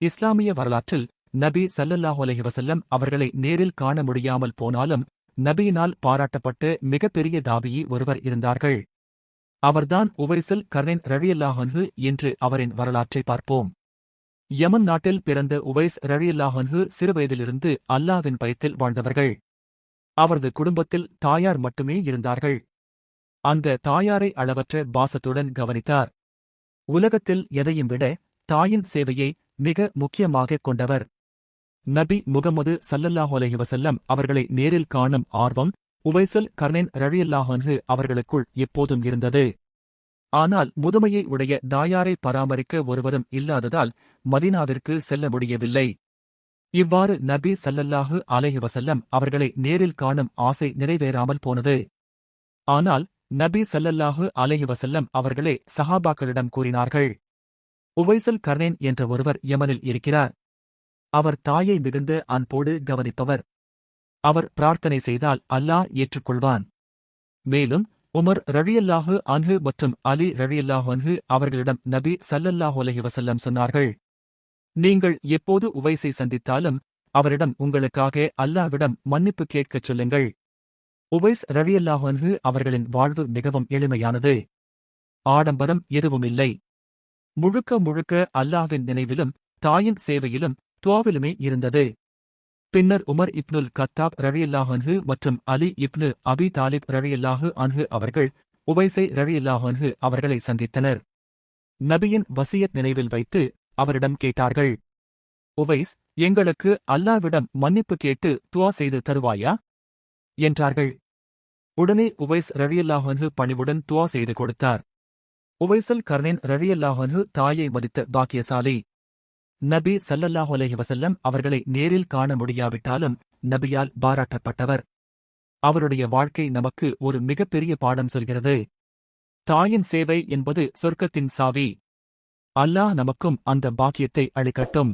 இஸ்லாமிய வரலாற்றில் நபி சல்லல்லாஹு அலைஹி வஸல்லம் அவர்களை நேரில் காண முடியாமல் போனாலும் நபியினால் பாராட்டப்பட்டு மிகப்பெரிய தாபியி ஒருவர் இருந்தார்கள். அவர்தான் உவைசில் கர்னின் ரழியல்லாஹன்ஹு என்று அவரின் வரலாற்றை பார்ப்போம். யமன் நாட்டில் பிறந்த உவைஸ் ரழியல்லாஹன்ஹு சிறுவயதிலிருந்து அல்லாவின் பயத்தில் வாழ்ந்தவர்கள். அவரது குடும்பத்தில் தாயார் மட்டுமே இருந்தார்கள். அந்த தாயாரை அளவற்ற பாசத்துடன் கவனித்தார். உலகத்தில் எதையும் விட தாயின் சேவையை மிக முக்கியமாக கொண்டவர். நபி முகமது சல்லல்லாஹு வசல்லம் அவர்களை நேரில் காணும் ஆர்வம் உவைசல் கர்ணன் ரழியல்லாஹன்ஹு அவர்களுக்குள் எப்போதும் இருந்தது. ஆனால் முதுமையை உடைய தாயாரை பராமரிக்க ஒருவரும் இல்லாததால் மதீனாவிற்கு செல்ல முடியவில்லை. இவ்வாறு நபி சல்லல்லாஹு அலைஹி வசல்லம் அவர்களை நேரில் காணும் ஆசை நிறைவேறாமல் போனது. ஆனால் நபி சல்லல்லாஹு அலைஹி வசல்லம் அவர்களே சஹாபாக்களிடம் கூறினார்கள் உவைசல் கர்னேன் என்ற ஒருவர் யமனில் இருக்கிறார். அவர் தாயை மிகுந்த அன்போடு கவனிப்பவர். அவர் பிரார்த்தனை செய்தால் அல்லாஹ் ஏற்றுக்கொள்வான். மேலும் உமர் ரழியல்லாஹு அன்ஹு மற்றும் அலி ரழியல்லாஹு அன்ஹு அவர்களிடம் நபி சல்லல்லாஹு அலஹி வசல்லம் சொன்னார்கள் நீங்கள் எப்போது உவைசை சந்தித்தாலும் அவரிடம் உங்களுக்காக அல்லாவிடம் மன்னிப்பு கேட்கச் சொல்லுங்கள். உவைஸ் ரழியல்லாஹு அன்ஹு அவர்களின் வாழ்வு மிகவும் எளிமையானது. ஆடம்பரம் எதுவுமில்லை. முழுக்க முழுக்க அல்லாவின் நினைவிலும் தாயின் சேவையிலும் துவாவிலுமே இருந்தது. பின்னர் உமர் இப்னுல் கத்தாப் ரழியல்லாஹ் அன்ஹு மற்றும் அலி இப்னு அபி தாலிப் ரழியல்லாஹு அன்ஹு அவர்கள் உவைசை ரழியல்லாஹ் அன்ஹு அவர்களை சந்தித்தனர். நபியின் வசியத் நினைவில் வைத்து அவரிடம் கேட்டார்கள் உவைஸ் எங்களுக்கு அல்லாவிடம் மன்னிப்பு கேட்டு துவா செய்து தருவாயா? என்றார்கள். உடனே உவைஸ் ரழியல்லாஹு பணிவுடன் துவா செய்து கொடுத்தார். உவைசல் கர்னேன் ரழியல்லாஹனு தாயை மதித்த பாக்கியசாலி. நபி சல்லல்லாஹு அலைஹி அவர்களை நேரில் காண முடியாவிட்டாலும் நபியால் பாராட்டப்பட்டவர். அவருடைய வாழ்க்கை நமக்கு ஒரு மிகப்பெரிய பாடம் சொல்கிறது. தாயின் சேவை என்பது சொர்க்கத்தின் சாவி. அல்லாஹ் நமக்கும் அந்த பாக்கியத்தை அளிக்கட்டும்.